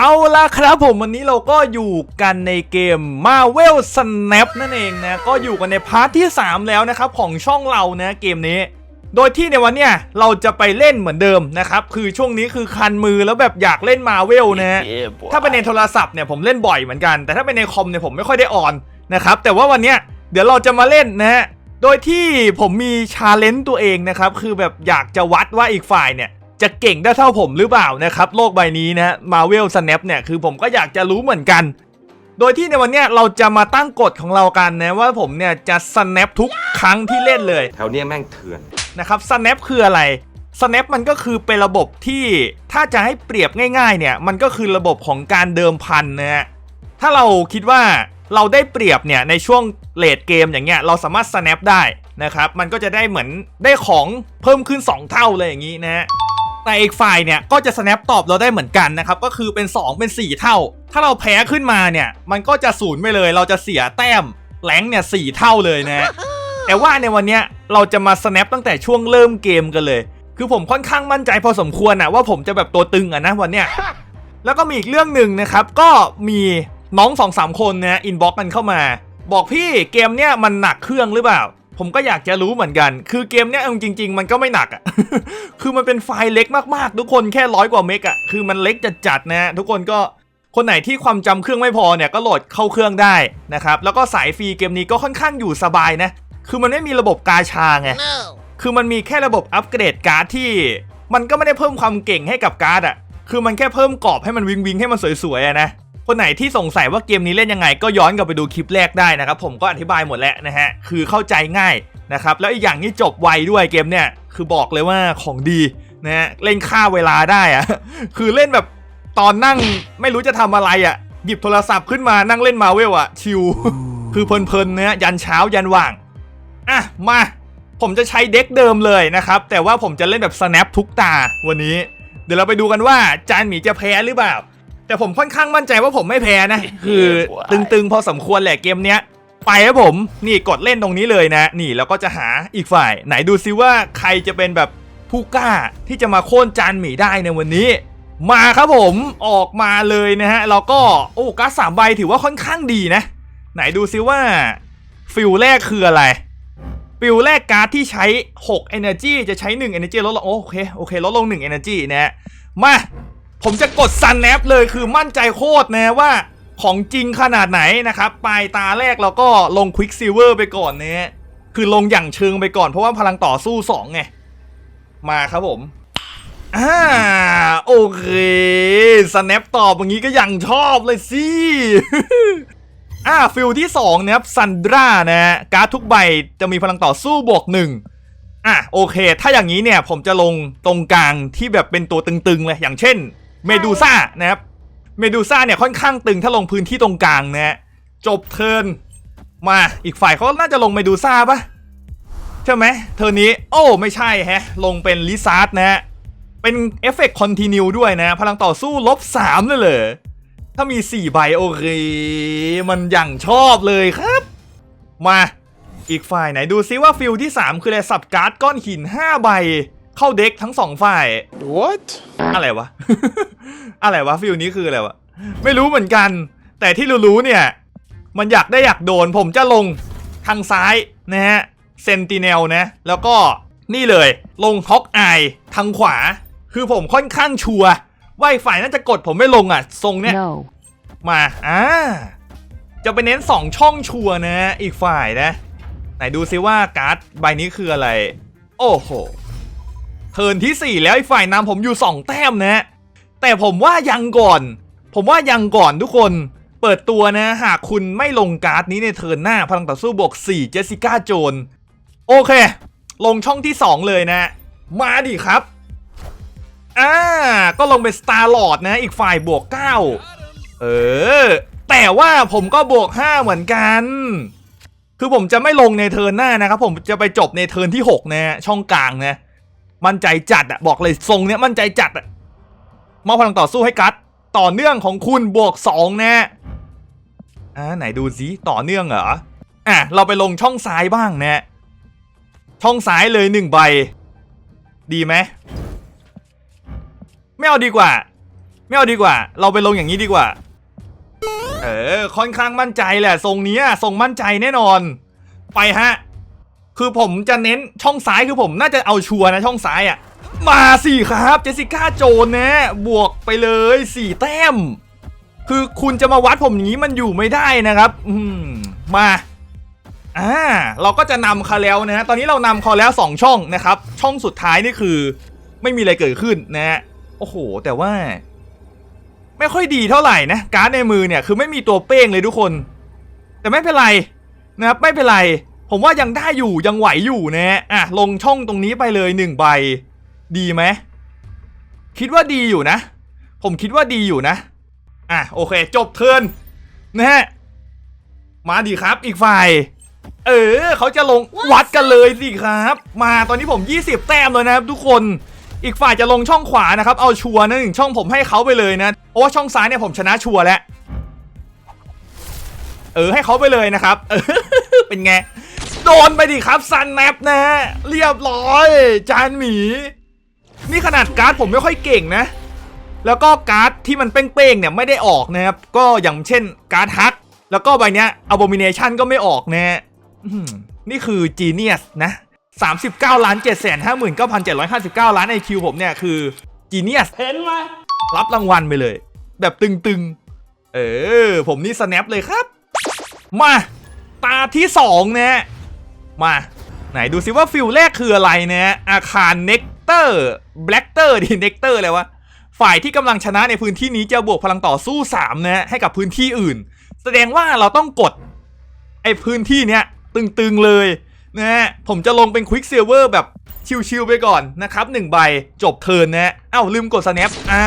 เอาละครับผมวันนี้เราก็อยู่กันในเกม Marvel Snap นั่นเองนะ ก็อยู่กันในพาร์ทที่ 3 แล้วนะครับ ของช่องเรานะเกมนี้ โดยที่ในวันเนี้ยเราจะไปเล่นเหมือนเดิมนะครับ คือช่วงนี้คือคันมือแล้วแบบอยากเล่น Marvel นะฮะถ้าเป็นในโทรศัพท์เนี่ยผมเล่นบ่อยเหมือนกัน แต่ถ้าเป็นในคอมเนี่ยผมไม่ค่อยได้ออนนะครับแต่ว่าวันเนี้ยเดี๋ยวเราจะมาเล่นนะฮะโดยที่ผมมีชาเลนจ์ตัวเองนะครับคือแบบอยากจะวัดว่าอีกฝ่ายเนี่ย จะเก่งได้เท่าผมหรือเปล่านะครับโลกใบนี้นะมาเวลสแนปเนี่ยคือผมก็อยากจะรู้เหมือนกัน โดยที่ในวันเนี้ยเราจะมาตั้งกฎของเรากันนะว่าผมเนี่ยจะสแนปทุกครั้งที่เล่นเลยแถวเนี้ยแม่งเถื่อนนะครับ snap คืออะไร snap มันก็คือเป็นระบบที่ถ้าจะให้เปรียบง่ายๆเนี่ยมันก็คือระบบของการเดิมพันนะฮะถ้าเราคิดว่าเราได้เปรียบเนี่ยในช่วงเลดเกมอย่างเงี้ยเราสามารถ snap ได้นะครับมันก็จะได้เหมือนได้ของเพิ่มขึ้น 2 เท่าเลยอย่างนี้นะฮะ แต่อีกฝ่ายเนี่ยก็จะ snap ตอบเราได้เหมือนกันนะครับก็คือเป็น 2 เป็น 4 เท่า ถ้าเราแพ้ขึ้นมาเนี่ยมันก็จะศูนย์ไปเลยเราจะเสียแต้มแรงค์เนี่ยสเท่าเลยนะฮะแต่ว่าในวันเนี้ยเราจะมา snap ตั้งแต่ช่วงเริ่มเกมกันเลย คือผมค่อนข้างมั่นใจพอสมควรนะว่าผมจะแบบตัวตึงอะนะวันเนี้ยแล้วก็มีอีกเรื่องหนึ่งนะครับก็มีน้องสองสามคนนะอินบ็อกกันเข้ามา บอกพี่เกมเนี้ยมันหนักเครื่องหรือเปล่า ผมก็อยากจะรู้เหมือนกัน คือเกมเนี้ยเอาจริง ๆ มันก็ไม่หนักอะคือมันเป็นไฟล์เล็กมากๆ ทุกคนแค่ร้อยกว่าเมกอะคือมันเล็กจัดๆนะทุกคนก็คนไหนที่ความจำเครื่องไม่พอเนี่ยก็โหลดเข้าเครื่องได้นะครับ แล้วก็สายฟรีเกมนี้ก็ค่อนข้างอยู่สบายนะ คือมันไม่มีระบบกาชาไงคือมันมีแค่ระบบอัปเกรดการ์ดที่ มันก็ไม่ได้เพิ่มความเก่งให้กับการ์ดอะคือมันแค่เพิ่มกรอบให้มันวิงวิงให้มันสวยๆอะนะ คนไหนที่สงสัยว่าเกมนี้เล่นยังไง ก็ย้อนกลับไปดูคลิปแรกได้นะครับผมก็อธิบายหมดแล้วนะฮะคือเข้าใจง่ายนะครับแล้วอีกอย่างนี้จบไวด้วยเกมเนี่ยคือบอกเลยว่าของดีนะฮะเล่นค่าเวลาได้อะคือเล่นแบบตอนนั่งไม่รู้จะทำอะไรอะหยิบโทรศัพท์ขึ้นมานั่งเล่นมาเวลอะชิลคือเพลินๆเนะยันเช้ายันว่างอะมาผมจะใช้เด็กเดิมเลยนะครับ แต่ว่าผมจะเล่นแบบ snap ทุกตาวันนี้ เดี๋ยวเราไปดูกันว่าจานหมีจะแพ้หรือเปล่า แต่ผมค่อนข้างมั่นใจว่าผมไม่แพ้นะ คือตึงๆพอสมควรแหละเกมเนี้ย ไปครับผม นี่กดเล่นตรงนี้เลยนะ นี่แล้วก็จะหาอีกฝ่าย ไหนดูซิว่าใครจะเป็นแบบผู้กล้าที่จะมาโค่นจานหมีได้ในวันนี้ มาครับผมออกมาเลยนะฮะแล้วก็โอ้การ์ดสามใบถือว่าค่อนข้างดีนะ ไหนดูซิว่าฟิลแรกคืออะไรฟิลแรกการ์ดที่ใช้ 6 Energy จะใช้ 1 Energy ลดลงโอเคโอเคลดลง 1 Energy นะฮะมา ผมจะกด Sun Nap เลยคือมั่นใจโคตรนะว่าของจริงขนาดไหนนะครับปลายตาแรกเราก็ลง Quicksilver ไปก่อนเนะฮะคือลงอย่างเชิงไปก่อนเพราะว่าพลังต่อสู้2ไง มาครับผมอ่าโอเค Snap ตอบอย่างนี้ก็ยังชอบเลยสิอ่าฟิลที่2นะครับซันดรานะการ์ดทุกใบจะมีพลังต่อสู้บวกหนึ่งอะโอเค ถ้าอย่างนี้เนี่ยผมจะลงตรงกลางที่แบบเป็นตัวตึงๆเลยอย่างเช่น เมดูซ่านะครับเมดูซ่าเนี่ยค่อนข้างตึงถ้าลงพื้นที่ตรงกลางนะฮะจบเทิร์นมาอีกฝ่ายเขาน่าจะลงเมดูซ่าปะใช่ไหมเทิร์นนี้โอ้ไม่ใช่แฮะ ลงเป็นลิซาร์ดนะฮะเป็นเอฟเฟกต์คอนติเนียด้วยนะ พลังต่อสู้ลบ3เลยเหรอถ้ามี4ใบโอเค มันอย่างชอบเลยครับ มาอีกฝ่ายไหนดูซิว่าฟิลที่ 3 คืออะไรสับการ์ดก้อนหิน 5 ใบ เข้าเด็กทั้ง2ฝ่าย What? อะไรวะ อะไรวะฟิลนี้คืออะไรวะ ไม่รู้เหมือนกัน แต่ที่รู้ๆเนี่ย มันอยากได้อยากโดน ผมจะลงทางซ้ายนะฮะเซนติเนลนะ แล้วก็นี่เลยลงฮอกอายทางขวา คือผมค่อนข้างชัวร์ว่าอีกฝ่ายน่าจะกดผมไม่ลงอะ ทรงเนี้ย No. มาอ่าจะไปเน้น 2 ช่องชัวร์นะ อีกฝ่ายนะ ไหนดูซิว่าการ์ดใบนี้คืออะไร โอ้โหเทิร์นที่ 4 แล้วอีกฝ่ายนำผมอยู่ 2 แต้มนะแต่ผมว่ายังก่อน ผมว่ายังก่อนทุกคนเปิดตัวนะ หากคุณไม่ลงการ์ดนี้ในเทิร์นหน้าพลังต่อสู้บวก 4 เจสสิก้าโจน โอเค ลงช่องที่ 2 เลยนะ มาดิครับ อ่า ก็ลงเป็นสตาร์ลอดนะ อีกฝ่ายบวก 9 เออ แต่ว่าผมก็บวก 5 เหมือนกัน คือผมจะไม่ลงในเทิร์นหน้านะครับ ผมจะไปจบในเทิร์นที่ 6 นะ ช่องกลางนะ มั่นใจจัดอะบอกเลยทรงเนี้ยมั่นใจจัดอะมอบพลังต่อสู้ให้กัดต่อเนื่องของคุณบวก2นะอ่าไหนดูสิต่อเนื่องเหรออะเราไปลงช่องซ้ายบ้างนะช่องซ้ายเลยหนึ่งใบ ดีไหมไม่เอาดีกว่า ไม่เอาดีกว่า เราไปลงอย่างนี้ดีกว่า เออค่อนข้างมั่นใจแหละทรงเนี้ยทรงมั่นใจแน่นอน ไปฮะ คือผมจะเน้นช่องซ้ายคือผมน่าจะเอาชัวร์นะช่องซ้ายอะ่ะ มาสิครับเจสสิก้าโจนนะ บวกไปเลยสี่แต้ม คือคุณจะมาวัดผมอย่างนี้มันอยู่ไม่ได้นะครับ อืมมาอ่าเราก็จะนำคาแล้วนะฮะตอนนี้เรานำคาแล้ว 2 ช่องนะครับ ช่องสุดท้ายนี่คือ ไม่มีอะไรเกิดขึ้นนะฮะโอ้โห แต่ว่า ไม่ค่อยดีเท่าไหร่นะการ์ดในมือเนี่ยคือไม่มีตัวเป้งเลยทุกคน แต่ไม่เป็นไรนะครับไม่เป็นไร ผมว่ายังได้อยู่ยังไหวอยู่นะฮะอะลงช่องตรงนี้ไปเลยหนึ่งใบ ดีไหมคิดว่าดีอยู่นะ ผมคิดว่าดีอยู่นะ อะโอเค จบเทิร์นนะฮะมาดีครับอีกฝ่าย เออเขาจะลงวัดกันเลยสิครับ มาตอนนี้ผม 20 แต้มเลยนะครับ ทุกคนอีกฝ่ายจะลงช่องขวานะครับ เอาชัวร์นะหนึ่งช่องผมให้เขาไปเลยนะเพราะว่าช่องซ้ายเนี่ยผมชนะชัวร์แล้ว เออให้เขาไปเลยนะครับ เออเป็นไง โดนไปดิครับซันแนปนะฮะเรียบร้อย จานหมี นี่ขนาดการ์ดผมไม่ค่อยเก่งนะ แล้วก็การ์ดที่มันเป้งๆเนี่ยไม่ได้ออกนะครับ ก็อย่างเช่นการ์ดฮัก แล้วก็ใบเนี้ย abomination ก็ไม่ออกนะฮะอื้อหือนี่คือ genius นะ39ล้าน7 5 9 7 5 9 ล้าน IQ ผมเนี่ยคือ genius เห็นไหมรับรางวัลไปเลย แบบตึงๆ เออ ผมนี่ snap เลยครับ มา ตาที่สองนะมา ไหนดูซิว่าฟิลแรกคืออะไรนะอาคารเน็กเตอร์แบล็กเตอร์ดิเน็กเตอร์อะไรวะฝ่ายที่กำลังชนะในพื้นที่นี้จะบวกพลังต่อสู้3นะให้กับพื้นที่อื่น แสดงว่าเราต้องกดไอ้พื้นที่เนี้ยตึงๆเลยนะฮะผมจะลงเป็นควิกซิลเวอร์แบบชิวๆไปก่อนนะครับหนึ่งใบจบเทิร์นนะเอ้าลืมกดสแนปอ่า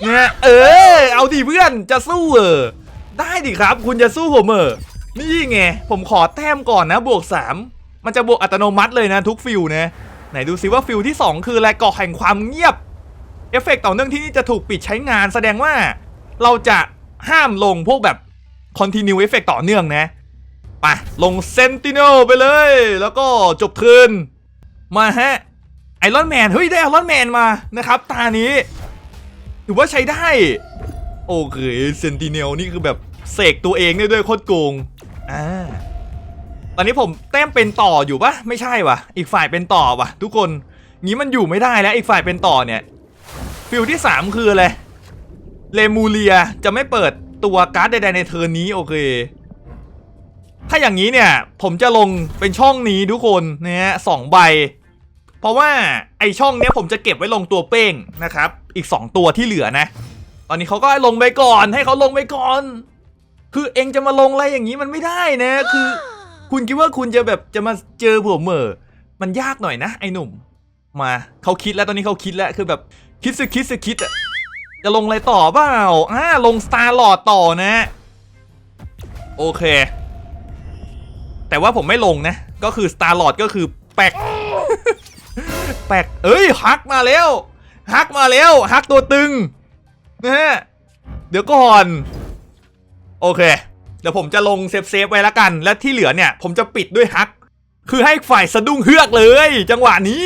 เนี่ยเออ เอาดิเพื่อนจะสู้เออ ได้ดิครับ คุณจะสู้ผมเออนี่ไง ผมขอแต้มก่อนนะ บวก 3 มันจะบวกอัตโนมัติเลยนะทุกฟิลนะ ไหนดูซิว่าฟิลที่ 2 คืออะไรก่อแห่งความเงียบ เอฟเฟกต์ต่อเนื่องที่นี่จะถูกปิดใช้งานแสดงว่า เราจะห้ามลงพวกแบบ continue effect ต่อเนื่องนะไปลงเซนติเนลไปเลย แล้วก็จบคืน มาฮะไอรอนแมนเฮ้ย ได้ไอรอนแมนมานะครับ ตานี้ถือว่าใช้ได้ โอเคเซนติเนลนี่คือแบบ เสกตัวเองได้ด้วยโคตรโกงอ่าตอนนี้ผมแต้มเป็นต่ออยู่ปะไม่ใช่วะอีกฝ่ายเป็นต่อวะทุกคนงี้มันอยู่ไม่ได้แล้วอีกฝ่ายเป็นต่อเนี่ยฟิลที่ 3 คืออะไรเลมูเลียจะไม่เปิดตัวการ์ดใดๆในเทิร์นนี้โอเค ถ้าอย่างนี้เนี่ย ผมจะลงเป็นช่องนี้ทุกคนนะฮะสองใบ เพราะว่าไอช่องเนี้ยผมจะเก็บไว้ลงตัวเป้งนะครับ อีก 2 ตัวที่เหลือนะ ตอนนี้เขาก็ให้ลงไปก่อนให้เขาลงไปก่อน คือเองจะมาลงอะไรอย่างนี้มันไม่ได้นะ คือ คุณคิดว่าคุณจะแบบจะมาเจอผมเหมอมันยากหน่อยนะ ไอ้หนุ่ม มาเขาคิดแล้วตอนนี้เขาคิดแล้วคือแบบคิดสึคิดสึคิดอะจะลงอะไรต่อเปล่าอ่าลงสตาร์หลอดต่อนะ โอเค แต่ว่าผมไม่ลงนะ ก็คือ Star Lord ก็คือแปลกแปลกเอ้ยฮักมาแล้วฮักมาแล้วฮักตัวตึงนะฮะเดี๋ยวก่อน โอเค เดี๋ยวผมจะลงเซฟเซฟไว้ละกัน และที่เหลือเนี่ยผมจะปิดด้วยฮัก คือให้ฝ่ายสะดุ้งเฮือกเลย จังหวะนี้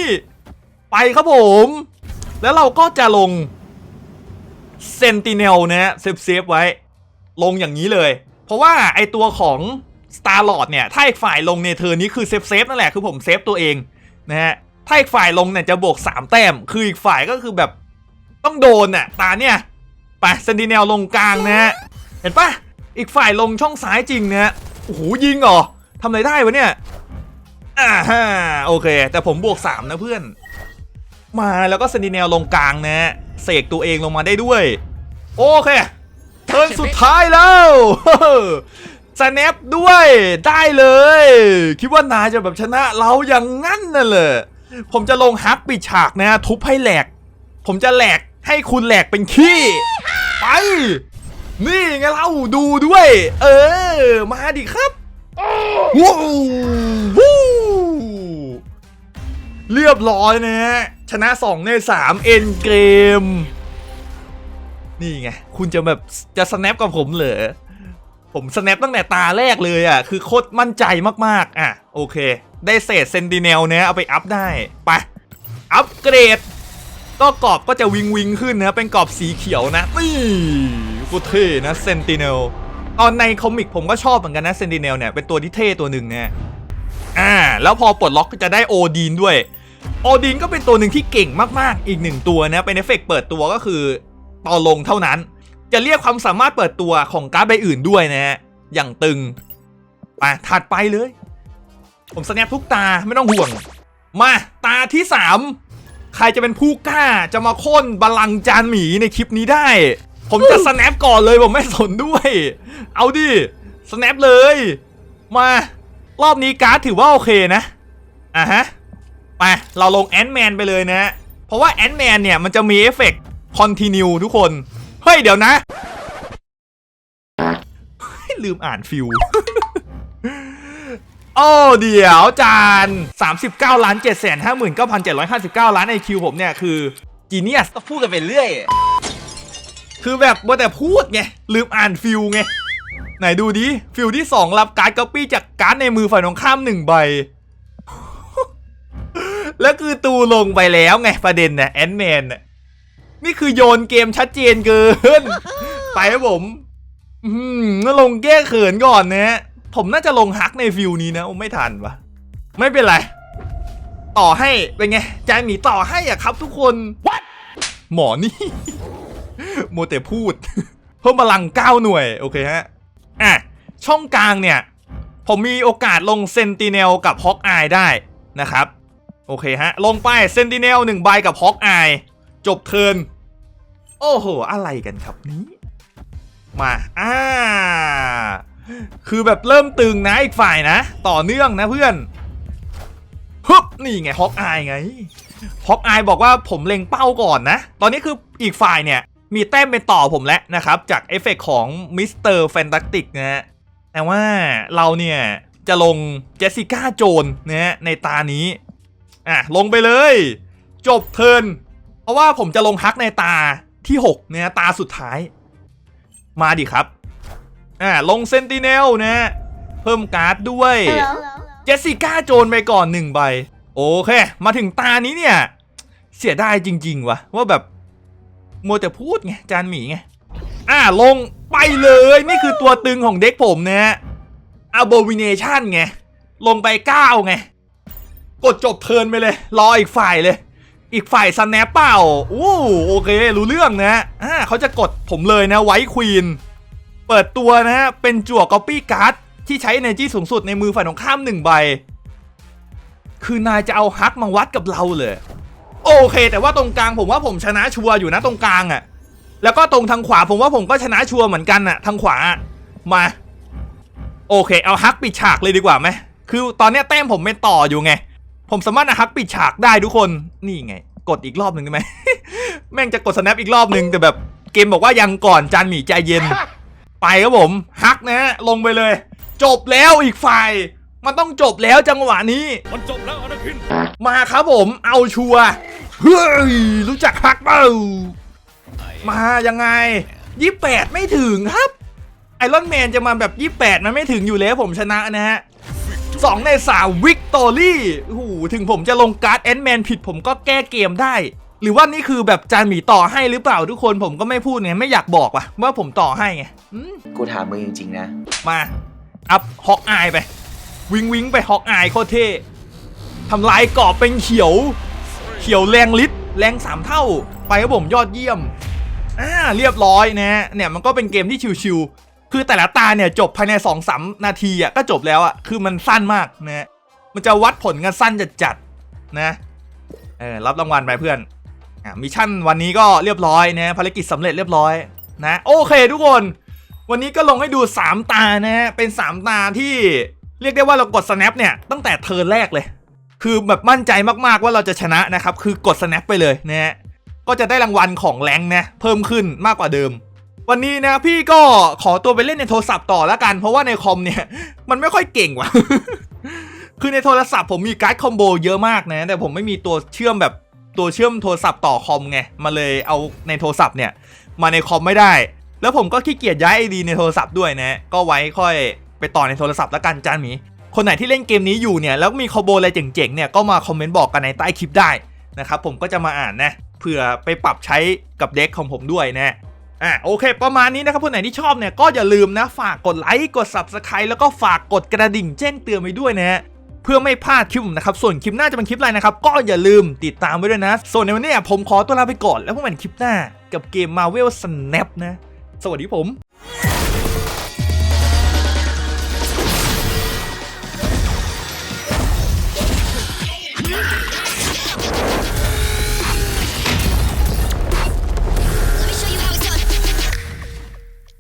ไปครับผม แล้วเราก็จะลงเซนติเนลนะเซฟเซฟไว้ ลงอย่างนี้เลย เพราะว่าไอตัวของ Star Lord เนี่ยถ้าอีกฝ่ายลงในเทอร์นนี้คือเซฟเซฟนั่นแหละคือผมเซฟตัวเองนะฮะถ้าอีกฝ่ายลงเนี่ยจะบวก 3 แต้ม คืออีกฝ่ายก็คือแบบต้องโดนน่ะตาเนี่ย ไปเซนติเนลลงกลางนะฮะเห็นปะ อีกฝ่ายลงช่องซ้ายจริงนะฮะโอ้โหยิงเหรอทำอะไรได้วะเนี่ยอ่าฮะโอเค แต่ผมบวก 3 นะเพื่อน มาแล้วก็เซนติเนลลงกลางนะ เสกตัวเองลงมาได้ด้วย โอเคเทิร์นสุดท้ายแล้วสแนปด้วยได้เลย คิดว่านายจะแบบชนะเราอย่างงั้นน่ะเลยผมจะลงฮักปิดฉากนะ ทุบให้แหลก ผมจะแหลกให้คุณแหลกเป็นขี้ ไป นี่ไงเราดูด้วย เออ มาดิครับว้าวเรียบร้อยนะฮะชนะ 2 ใน 3 เอ็นเกม นี่ไง คุณจะแบบจะสแนปกับผมเหรอ ผมสแนปตั้งแต่ตาแรกเลยอะ คือโคตรมั่นใจมากๆ อะ โอเค ได้เศษเซนติเนลเนี้ยเอาไปอัพได้ ไป อัพเกรด ก็กรอบก็จะวิงวิงขึ้นนะ เป็นกรอบสีเขียวนะนี่ โคตรเท่นะเซนติเนลตอนในคอมิกผมก็ชอบเหมือนกันนะเซนติเนลเนี่ยเป็นตัวที่เท่ตัวหนึ่งนะอ่าแล้วพอปลดล็อกก็จะได้โอดีนด้วยโอดีนก็เป็นตัวหนึ่งที่เก่งมากๆ อีกหนึ่งตัวนะเป็นเอฟเฟกต์เปิดตัวก็คือต่อลงเท่านั้น จะเรียกความสามารถเปิดตัวของการ์ดใบอื่นด้วยนะฮะอย่างตึงไปถัดไปเลย ผมสแนปทุกตาไม่ต้องห่วง มาตาที่ 3 ใครจะเป็นผู้กล้าจะมาค่นบาลังจานหมีในคลิปนี้ได้ ผมจะสแนปก่อนเลยผมไม่สนด้วย เอาดิสแนปเลย มารอบนี้การ์ดถือว่าโอเคนะอะฮะไปเราลงแอนด์แมนไปเลยนะเพราะว่าแอนด์แมนเนี่ยมันจะมีเอฟเฟกต์คอนติเนียทุกคน เฮ้ย เดี๋ยวนะ ลืมอ่านฟิวโอ้เดี๋ยวจาน 39ล้าน7 5 9 7 5 9 ล้านไอคิวผมเนี่ย คือจีเนียสก็พูดกันไปเรื่อย คือแบบว่าแต่พูดไง ลืมอ่านฟิลไง ไหนดูดิ ฟิลที่ 2 รับการ์ดก๊อปปี้จากการ์ดในมือฝ่ายตรงข้ามหนึ่งใบ แล้วคือตูลงไปแล้วไงประเด็นน่ะแอนแมนน่ะนี่คือโยนเกมชัดเจนเกิน ไปครับผม อืมลงแก้เขินก่อนนะฮะผมน่าจะลงฮักในฟิลนี้นะไม่ทันวะไม่เป็นไรต่อให้เป็นไงจายหมีต่อให้อะครับทุกคน What? หมอนี่ โมวแต่พูด เพิ่มพลัง 9 หน่วย โอเคฮะ อะ ช่องกลางเนี่ย ผมมีโอกาสลงเซนติเนลกับฮอกอายได้นะครับ โอเคฮะ ลงไปเซนติเนลหนึ่งใบกับฮอกอายจบเทิน โอ้โห อะไรกันครับนี้ มาอ่าคือแบบเริ่มตึงนะอีกฝ่ายนะ ต่อเนื่องนะเพื่อนฮึบนี่ไงฮอกอายไงฮอกอายบอกว่าผมเล็งเป้าก่อนนะ ตอนนี้คืออีกฝ่ายเนี่ย มีแต้มเป็นต่อผมแล้วนะครับ จากเอฟเฟกต์ของมิสเตอร์แฟนตาติกนะฮะแต่ว่าเราเนี่ยจะลงเจสสิก้าโจนนะฮะในตานี้อะลงไปเลย จบเทิร์นเพราะว่าผมจะลงฮักในตาที่6เนี่ยตาสุดท้าย มาดิครับอ่าลงเซนติเนลนะฮะเพิ่มการ์ดด้วยเจสสิก้าโจนไปก่อนหนึ่งใบ โอเค มาถึงตานี้เนี่ย เสียดายจริง ๆวะว่าแบบ มัวแต่พูดไงจานหมีไงอ่าลงไปเลยนี่คือตัวตึงของเด็กผมนะฮะ abomination ไงลงไป9ไงกดจบเทินไปเลย รออีกฝ่ายเลย อีกฝ่ายสแนปเปล่าอู้โอเค รู้เรื่องนะอ่าเขาจะกดผมเลยนะไวท์ควีนเปิดตัวนะฮะเป็นจั่วก๊อปปี้การ์ดที่ใช้ energy สูงสุดในมือฝ่ายตรงข้ามหนึ่งใบ คือนายจะเอาฮักมาวัดกับเราเลย โอเค แต่ว่าตรงกลางผมว่าผมชนะชัวร์อยู่นะตรงกลางอะ่ะ แล้วก็ตรงทางขวาผมว่าผมก็ชนะชัวร์เหมือนกันอะ่ะ ทางขวามา โอเค เอาฮักปิดฉากเลยดีกว่าไหมคือตอนเนี้ยแต้มผมเป็นต่ออยู่ไง ผมสามารถเอาฮักปิดฉากได้ทุกคนนี่ไง กดอีกรอบหนึ่งได้ไหมแม่งจะกดสแนปอีกรอบหนึ่งแต่แบบเกมบอกว่ายังก่อนจานหมีใจเย็น ไปครับผมฮักนะฮะลงไปเลย จบแล้วอีกฝ่าย มันต้องจบแล้วจังหวะนี้ มันจบแล้วอนาคิน มาครับผม เอาชัวร์เฮ้ย รู้จักฮักเปล่ามายังไงยี่แปดไม่ถึงครับ ไอรอนแมนจะมาแบบยี่แปดมันไม่ถึงอยู่แล้วผมชนะนะฮะสองในสามวิกตอรี่โอ้โหถึงผมจะลงการ์ดแอนแมนผิดผมก็แก้เกมได้ หรือว่านี่คือแบบจานหมีต่อให้หรือเปล่าทุกคนผมก็ไม่พูดไงไม่อยากบอกว่ะว่าผมต่อให้ไงอืมกูถามมึงจริงๆนะ มา อัพฮอกอายไป วิงวิงไปฮอกอายโคตรเท่ทำลายกรอบเป็นเขียว เขียวแรงลิตรแรงสามเท่า ไปครับผมยอดเยี่ยมอ่าเรียบร้อยนะฮะเนี่ยมันก็เป็นเกมที่ชิวๆคือแต่ละตาเนี่ยจบภายใน2อสานาทีอะก็จบแล้วอะคือมันสั้นมากนะมันจะวัดผลกันสั้นจัดๆนะเออรับรางวัลไปเพื่อนอ่ามิชชั่นวันนี้ก็เรียบร้อยนะภารกิจสำเร็จเรียบร้อยนะโอเคทุกคน วันนี้ก็ลงให้ดู 3 ตานะฮะเป็น 3 ตาที่ เรียกได้ว่าเรากด snap เนี่ยตั้งแต่เทิร์นแรกเลย คือแบบมั่นใจมากๆว่าเราจะชนะนะครับ คือกด snap ไปเลยนะฮะก็จะได้รางวัลของแรงนะเพิ่มขึ้นมากกว่าเดิม วันนี้นะพี่ก็ขอตัวไปเล่นในโทรศัพท์ต่อแล้วกัน เพราะว่าในคอมเนี่ยมันไม่ค่อยเก่งว่ะ คือในโทรศัพท์ผมมีการ์ดคอมโบเยอะมากนะ แต่ผมไม่มีตัวเชื่อมแบบตัวเชื่อมโทรศัพท์ต่อคอมไงมาเลยเอาในโทรศัพท์เนี่ย มาในคอมไม่ได้ แล้วผมก็ขี้เกียจย้ายไอดีในโทรศัพท์ด้วยนะ ก็ไว้ค่อย ไปต่อในโทรศัพท์แล้วกันจานหมีคนไหนที่เล่นเกมนี้อยู่เนี่ยแล้วมีคอมโบอะไรเจ๋งๆเนี่ยก็มาคอมเมนต์บอกกันในใต้คลิปได้นะครับผมก็จะมาอ่านนะเผื่อไปปรับใช้กับเด็กของผมด้วยนะอะโอเค ประมาณนี้นะครับคนไหนที่ชอบเนี่ยก็อย่าลืมนะฝากกดไลค์กด Subscribe แล้วก็ฝากกดกระดิ่งแจ้งเตือนไว้ด้วยนะฮะเพื่อไม่พลาดคลิปผมนะครับส่วนคลิปหน้าจะเป็นคลิปอะไรนะครับก็อย่าลืมติดตามไว้ด้วยนะ ส่วนในวันนี้ผมขอตัวลาไปก่อนแล้วพบกันคลิปหน้า กับเกม Marvel Snap นะ สวัสดีผม